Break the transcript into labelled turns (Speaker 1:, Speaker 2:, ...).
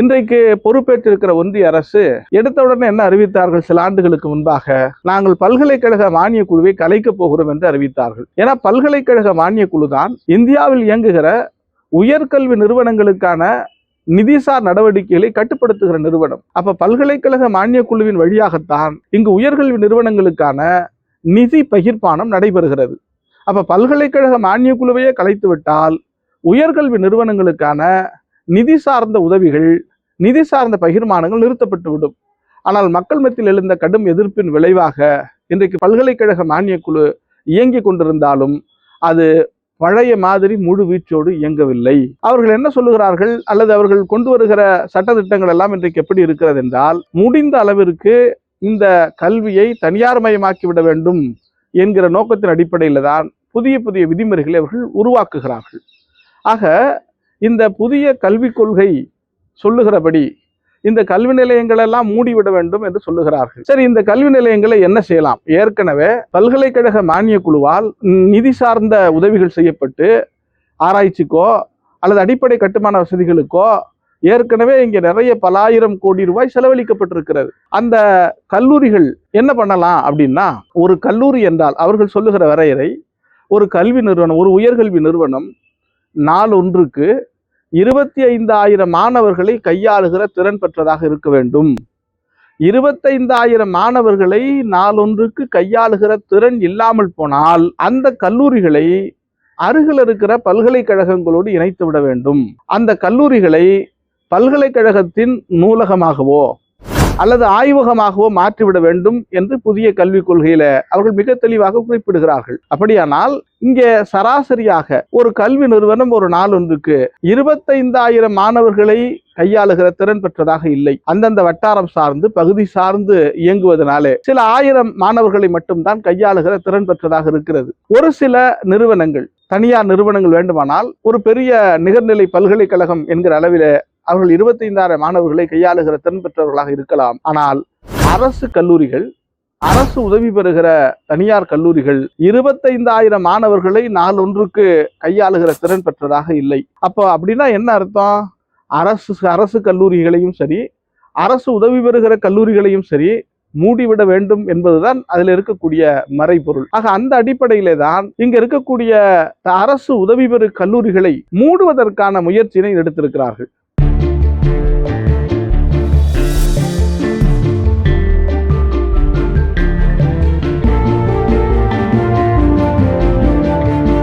Speaker 1: இன்றைக்கு பொறுப்பேற்றிருக்கிற ஒன்றிய அரசு எடுத்தவுடனே என்ன அறிவித்தார்கள்? சில ஆண்டுகளுக்கு முன்பாக நாங்கள் பல்கலைக்கழக மானிய குழுவை கலைக்கப் போகிறோம் என்று அறிவித்தார்கள். ஏன்னா பல்கலைக்கழக மானிய குழு தான் இந்தியாவில் இயங்குகிற உயர்கல்வி நிறுவனங்களுக்கான நிதிசார் நடவடிக்கைகளை கட்டுப்படுத்துகிற நிறுவனம். அப்ப பல்கலைக்கழக மானிய குழுவின் வழியாகத்தான் இங்கு உயர்கல்வி நிறுவனங்களுக்கான நிதி பகிர்ப்பானம் நடைபெறுகிறது. அப்ப பல்கலைக்கழக மானிய குழுவையே கலைத்துவிட்டால் உயர்கல்வி நிறுவனங்களுக்கான நிதி சார்ந்த உதவிகள் நிதி சார்ந்த பகிர்மானங்கள் நிறுத்தப்பட்டுவிடும். ஆனால் மக்கள் மத்தியில் எழுந்த கடும் எதிர்ப்பின் விளைவாக இன்றைக்கு பல்கலைக்கழக மானிய குழு இயங்கிக் கொண்டிருந்தாலும் அது பழைய மாதிரி முழு வீச்சோடு இயங்கவில்லை. அவர்கள் என்ன சொல்லுகிறார்கள்? அல்லது அவர்கள் கொண்டு வருகிற சட்டத்திட்டங்கள் எல்லாம் இன்றைக்கு எப்படி இருக்கிறது என்றால் முடிந்த அளவிற்கு இந்த கல்வியை தனியார் மயமாக்கி விட வேண்டும் என்கிற நோக்கத்தின் அடிப்படையில் தான் புதிய புதிய விதிமுறைகளை அவர்கள் உருவாக்குகிறார்கள். ஆக இந்த புதிய கல்விக் கொள்கை சொல்லுகிறபடி இந்த கல்வி நிலையங்களெல்லாம் மூடிவிட வேண்டும் என்று சொல்லுகிறார்கள். சரி இந்த கல்வி நிலையங்களை என்ன செய்யலாம்? ஏற்கனவே பல்கலைக்கழக மானிய குழுவால் நிதி சார்ந்த உதவிகள் செய்யப்பட்டு ஆராய்ச்சிக்கோ அல்லது அடிப்படை கட்டுமான வசதிகளுக்கோ ஏற்கனவே இங்கே நிறைய பல ஆயிரம் கோடி ரூபாய் செலவழிக்கப்பட்டிருக்கிறது. அந்த கல்லூரிகள் என்ன பண்ணலாம் அப்படின்னா ஒரு கல்லூரி என்றால் அவர்கள் சொல்லுகிற வரையறை ஒரு கல்வி நிறுவனம் ஒரு உயர்கல்வி நிறுவனம் நாளொன்றுக்கு இருபத்தி ஐந்தாயிரம் மாணவர்களை கையாளுகிற திறன் பெற்றதாக இருக்க வேண்டும். இருபத்தைந்தாயிரம் மாணவர்களை நாளொன்றுக்கு கையாளுகிற திறன் இல்லாமல் போனால் அந்த கல்லூரிகளை அருகில் இருக்கிற பல்கலைக்கழகங்களோடு இணைத்து விட வேண்டும். அந்த கல்லூரிகளை பல்கலைக்கழகத்தின் நூலகமாகவோ அல்லது ஆய்வகமாகவோ மாற்றிவிட வேண்டும் என்று புதிய கல்விக் கொள்கையில அவர்கள் மிக தெளிவாக குறிப்பிடுகிறார்கள். அப்படியானால் இங்கே சராசரியாக ஒரு கல்வி நிறுவனம் ஒரு நாள் ஒன்றுக்கு இருபத்தைந்தாயிரம் மாணவர்களை கையாளுகிற திறன் பெற்றதாக இல்லை. அந்தந்த வட்டாரம் சார்ந்து பகுதி சார்ந்து இயங்குவதனாலே சில ஆயிரம் மாணவர்களை மட்டும்தான் கையாளுகிற திறன் பெற்றதாக இருக்கிறது. ஒரு சில நிறுவனங்கள் தனியார் நிறுவனங்கள் வேண்டுமானால் ஒரு பெரிய நிகர்நிலை பல்கலைக்கழகம் என்கிற அளவிலே அவர்கள் இருபத்தைந்தாயிரம் மாணவர்களை கையாளுகிற திறன் பெற்றவர்களாக இருக்கலாம். ஆனால் அரசு கல்லூரிகள் அரசு உதவி பெறுகிற தனியார் கல்லூரிகள் இருபத்தைந்தாயிரம் மாணவர்களை நாளொன்றுக்கு கையாளுகிற திறன் பெற்றதாக இல்லை. அப்போ அப்படின்னா என்ன அர்த்தம்? அரசு அரசு கல்லூரிகளையும் சரி அரசு உதவி பெறுகிற கல்லூரிகளையும் சரி மூடிவிட வேண்டும் என்பதுதான் அதில் இருக்கக்கூடிய மறைபொருள். ஆக அந்த அடிப்படையிலே தான் இங்க இருக்கக்கூடிய அரசு உதவி பெறு கல்லூரிகளை மூடுவதற்கான முயற்சியினை எடுத்திருக்கிறார்கள்.